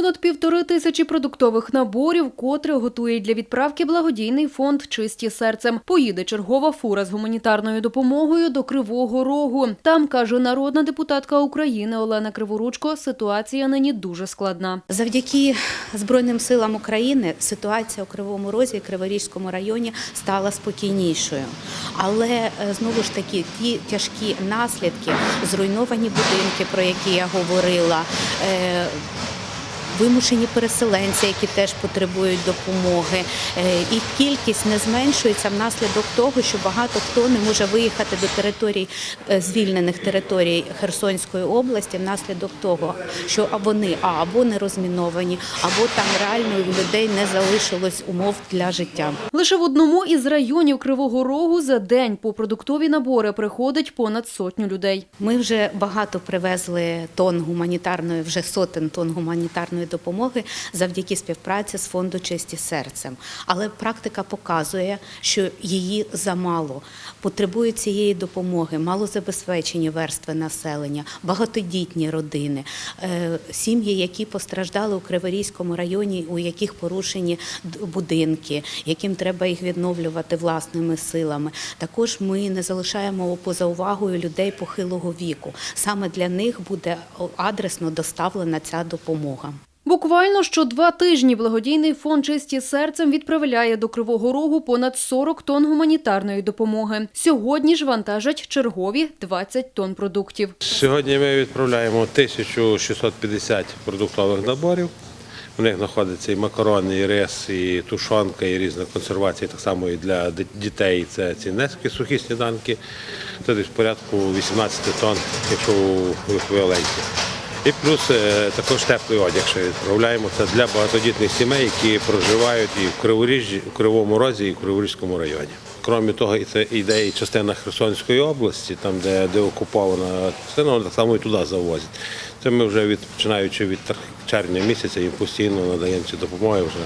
Понад півтори тисячі продуктових наборів, котре готує для відправки благодійний фонд Чисті серцем. Поїде чергова фура з гуманітарною допомогою до Кривого Рогу. Там каже народна депутатка України Олена Криворучко. Ситуація нині дуже складна. Завдяки Збройним силам України ситуація у Кривому Розі і Криворізькому районі стала спокійнішою. Але е, знову ж таки ті тяжкі наслідки, зруйновані будинки, про які я говорила. Е, Вимушені переселенці, які теж потребують допомоги, Е, і кількість не зменшується внаслідок того, що багато хто не може виїхати до територій е, звільнених територій Херсонської області внаслідок того, що вони а або не розміновані, або там реально у людей не залишилось умов для життя. Лише в одному із районів Кривого Рогу за день по продуктові набори приходить понад сотню людей. Ми вже багато привезли тонн гуманітарної, вже сотень тонн гуманітарної допомоги завдяки співпраці з фонду Честі серцем. Але практика показує, що її замало. Потребують цієї допомоги малозабезпечені верстви населення, багатодітні родини, е, сім'ї, які постраждали у Криворізькому районі, у яких порушені будинки, яким треба їх відновлювати власними силами. Також ми не залишаємо поза увагою людей похилого віку. Саме для них буде адресно доставлена ця допомога. Буквально що два тижні благодійний фонд «Чисті серцем відправляє до Кривого Рогу понад 40 тонн гуманітарної допомоги. Сьогодні ж вантажать чергові 20 тонн продуктів. Сьогодні ми відправляємо 1650 продуктових наборів. У них знаходиться і макарони, і рис, і тушонка, і різна консервація, так само і для дітей. Це ці сухі сніданки. Це десь порядку 18 тонн, якщо у еквіваленті. І плюс е, також теплий одяг, що відправляємо. Це для багатодітних сімей, які проживають і в Криворіжжі, в Кривому Розі, і в Криворізькому районі. Крім того, і це йде і частина Херсонської області, там де, де окупована частина, вона так само і туди завозять. Це ми вже від починаючи від червня місяця їм постійно надаємо ці допомоги. Вже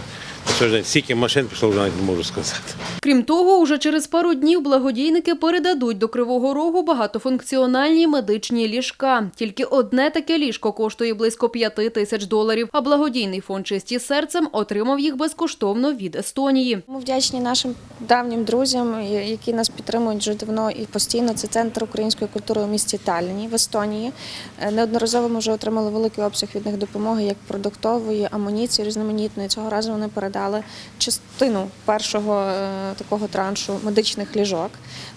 сьогодні стільки машин пішло, вже навіть не можу сказати. Крім того, уже через пару днів благодійники передадуть до Кривого Рогу багатофункціональні медичні ліжка. Тільки одне таке ліжко коштує близько 5 тисяч доларів, а благодійний фонд «Чисті серцем отримав їх безкоштовно від Естонії. Ми вдячні нашим давнім друзям, які нас підтримують вже давно і постійно. Це центр української культури у місті Талліні в Естонії. Е, Неодноразово ми вже отримали великий обсяг від них допомоги, як продуктової, амуніції різноманітної. Цього разу вони передали частину першого е, такого траншу медичних ліжок.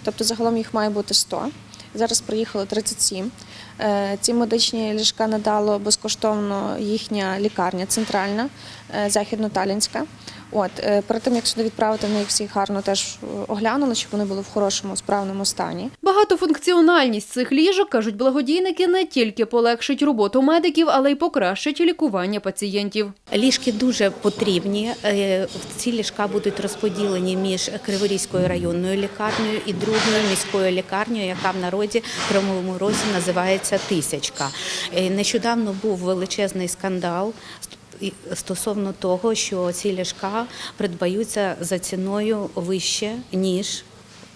Тобто загалом їх має бути 100. Зараз приїхало 37. Е, Ці медичні ліжка надало безкоштовно їхня лікарня центральна, е, західно-талінська. От е, перед тим як сюди відправити, вони їх всіх гарно теж е, оглянули, щоб вони були в хорошому справному стані. Багатофункціональність цих ліжок, кажуть благодійники, не тільки полегшить роботу медиків, але й покращить лікування пацієнтів. Ліжки дуже потрібні. Е, Ці ліжка будуть розподілені між Криворізькою районною лікарнею і другою міською лікарнею, яка в народі в Кривому Розі називається Тисячка. Нещодавно був величезний скандал. Стосовно того, що ці ліжка придбаються за ціною вище ніж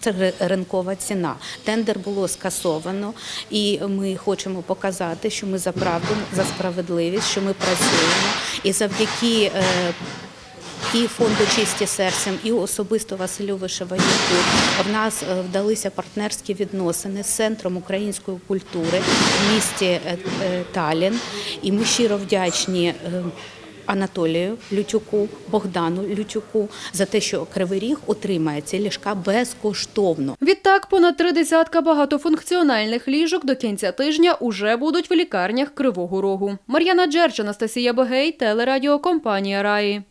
це ринкова ціна. Тендер було скасовано, і ми хочемо показати, що ми за правду, за справедливість, що ми працюємо. І завдяки е, і фонду Чисті серцем, і особисто Василю Вишиванюку в нас е, вдалися партнерські відносини з центром української культури в місті е, е, Талін. І ми щиро вдячні. Анатолію Лютюку, Богдану Лютюку за те, що Кривий Ріг отримає ці ліжка безкоштовно. Відтак, понад три десятка багатофункціональних ліжок до кінця тижня уже будуть в лікарнях Кривого Рогу. Мар'яна Джерч, Анастасія Бегей, телерадіокомпанія Раї.